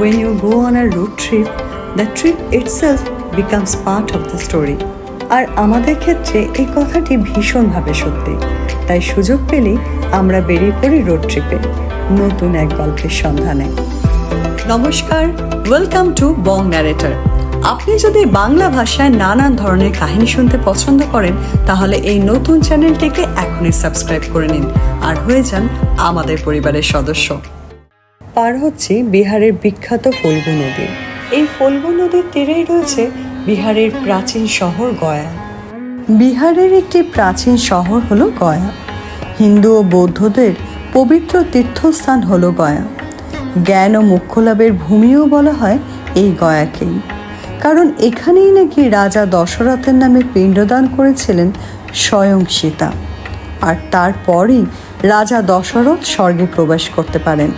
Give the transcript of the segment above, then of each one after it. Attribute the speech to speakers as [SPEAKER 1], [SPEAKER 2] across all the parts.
[SPEAKER 1] When you go on a road trip, the trip itself becomes part of the story. আর আমাদের ক্ষেত্রে এই কথাটি ভীষণভাবে সত্যি। তাই সুযোগ পেলেই আমরা বেরিয়ে পড়ি রোড ট্রিপে নতুন এক গল্পের সন্ধানে। নমস্কার ওয়েলকাম টু বং ন্যারেটর আপনি যদি বাংলা ভাষায় নানান ধরনের কাহিনী শুনতে পছন্দ করেন, তাহলে এই নতুন চ্যানেলটিকে এখনই সাবস্ক্রাইব করে নিন। আর হয়ে যান আমাদের পরিবারের সদস্য। পার হচ্ছে বিহারের বিখ্যাত ফল্গু নদী। এই ফল্গু নদীর তীরেই রয়েছে বিহারের প্রাচীন শহর গয়া। বিহারের একটি প্রাচীন শহর হলো গয়া। হিন্দু ও বৌদ্ধদের পবিত্র তীর্থস্থান হলো গয়া। জ্ঞান ও মোক্ষ লাভের ভূমিও বলা হয় এই গয়াকেই। কারণ এখানেই নাকি রাজা দশরথের নামে পিণ্ডদান করেছিলেন স্বয়ং সীতা। আর তারপরেই রাজা দশরথ স্বর্গে প্রবেশ করতে পারেন।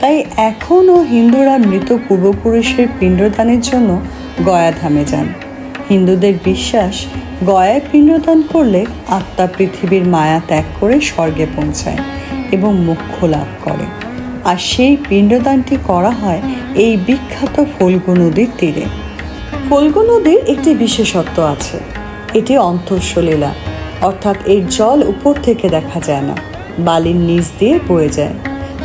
[SPEAKER 1] তাই এখনও হিন্দুরা মৃত পূর্বপুরুষের পিণ্ডদানের জন্য গয়াধামে যান। হিন্দুদের বিশ্বাস, গয়ায় পিণ্ডদান করলে আত্মা পৃথিবীর মায়া ত্যাগ করে স্বর্গে পৌঁছায় এবং মোক্ষ লাভ করে। আর সেই পিণ্ডদানটি করা হয় এই বিখ্যাত ফল্গু নদীর তীরে। ফল্গু নদীর একটি বিশেষত্ব আছে। এটি অন্তঃসলীলা, অর্থাৎ এর জল উপর থেকে দেখা যায় না, বালির নিচ দিয়ে বয়ে যায়।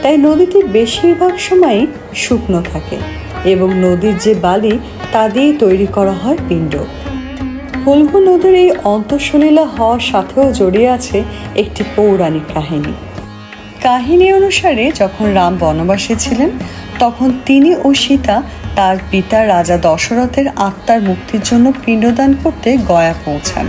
[SPEAKER 1] তাই নদীটি বেশিরভাগ সময়ই শুকনো থাকে এবং নদীর যে বালি, তা দিয়ে তৈরি করা হয় পিণ্ড। ফল্গু নদীর এই অন্তঃসলীলা হওয়ার সাথেও জড়িয়ে আছে একটি পৌরাণিক কাহিনী। কাহিনী অনুসারে যখন রাম বনবাসী ছিলেন, তখন তিনি ও সীতা তার পিতা রাজা দশরথের আত্মার মুক্তির জন্য পিণ্ডদান করতে গয়া পৌঁছান।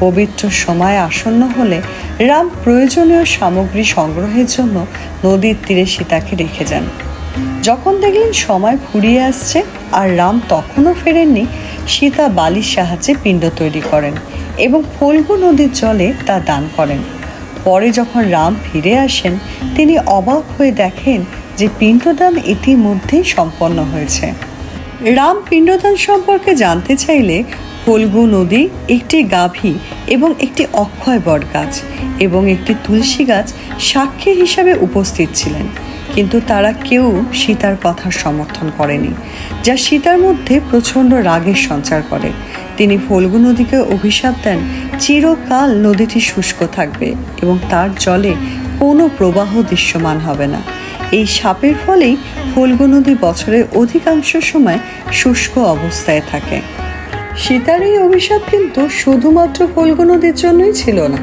[SPEAKER 1] পবিত্র সময় আসন্ন হলে রাম প্রয়োজনীয় সামগ্রী সংগ্রহের জন্য নদীর তীরে সীতাকে রেখে যান। যখন দেখলেন সময় ফুরিয়ে আসছে আর রাম তখনও ফেরেননি, সীতা বালির সাহায্যে পিণ্ড তৈরি করেন এবং ফল্গু নদীর জলে তা দান করেন। পরে যখন রাম ফিরে আসেন, তিনি অবাক হয়ে দেখেন যে পিণ্ডদান ইতিমধ্যেই সম্পন্ন হয়েছে। রাম পিণ্ডদান সম্পর্কে জানতে চাইলে ফল্গু নদী একটি গাভী এবং একটি অক্ষয় বট গাছ এবং একটি তুলসী গাছ সাক্ষী হিসাবে উপস্থিত ছিলেন। কিন্তু তারা কেউ সীতার কথার সমর্থন করেনি, যা সীতার মধ্যে প্রচণ্ড রাগের সঞ্চার করে। তিনি ফল্গু নদীকে অভিশাপ দেন। চিরকাল নদীটি শুষ্ক থাকবে এবং তার জলে কোনো প্রবাহ দৃশ্যমান হবে না। এই সাপের ফলেই ফল্গু নদী বছরের অধিকাংশ সময় শুষ্ক অবস্থায় থাকে। সীতার এই অভিশাপ কিন্তু শুধুমাত্র ফল্গু নদীর জন্যই ছিল না,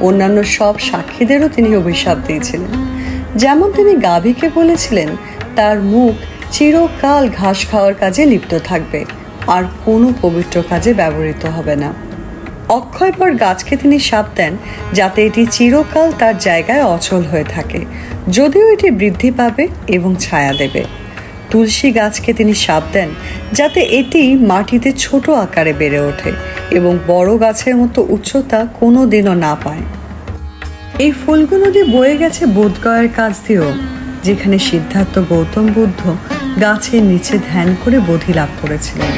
[SPEAKER 1] অন্যান্য সব সাক্ষীদেরও তিনি অভিশাপ দিয়েছিলেন। যেমন তিনি গাভীকে বলেছিলেন, তার মুখ চিরকাল ঘাস খাওয়ার কাজে লিপ্ত থাকবে। আর কোনো পবিত্র কাজে ব্যবহৃত হবে না। অক্ষয়পর গাছকে তিনি সাপ দেন, যাতে এটি চিরকাল তার জায়গায় অচল হয়ে থাকে। যদিও এটি বৃদ্ধি পাবে এবং ছায়া দেবে। তুলসী গাছকে তিনি সাপ দেন, যাতে এটি মাটিতে ছোট আকারে বেড়ে ওঠে এবং বড় গাছের মতো উচ্চতা কোনো দিনও না পায়। এই ফুলগুলো দিয়ে বয়ে গেছে বোধগয়ের কাছ দিয়েও, যেখানে সিদ্ধার্থ গৌতম বুদ্ধ গাছের নিচে ধ্যান করে বোধি লাভ করেছিলেন।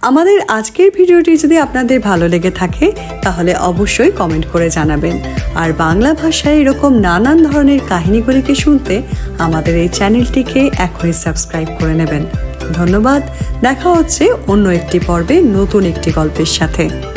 [SPEAKER 1] আমাদের আজকের ভিডিওটি যদি আপনাদের ভালো লেগে থাকে, তাহলে অবশ্যই কমেন্ট করে জানাবেন। আর বাংলা ভাষায় এরকম নানান ধরনের কাহিনীগুলিকে শুনতে আমাদের এই চ্যানেলটিকে এখনই সাবস্ক্রাইব করে নেবেন। ধন্যবাদ। দেখা হচ্ছে অন্য একটি পর্বে নতুন একটি গল্পের সাথে।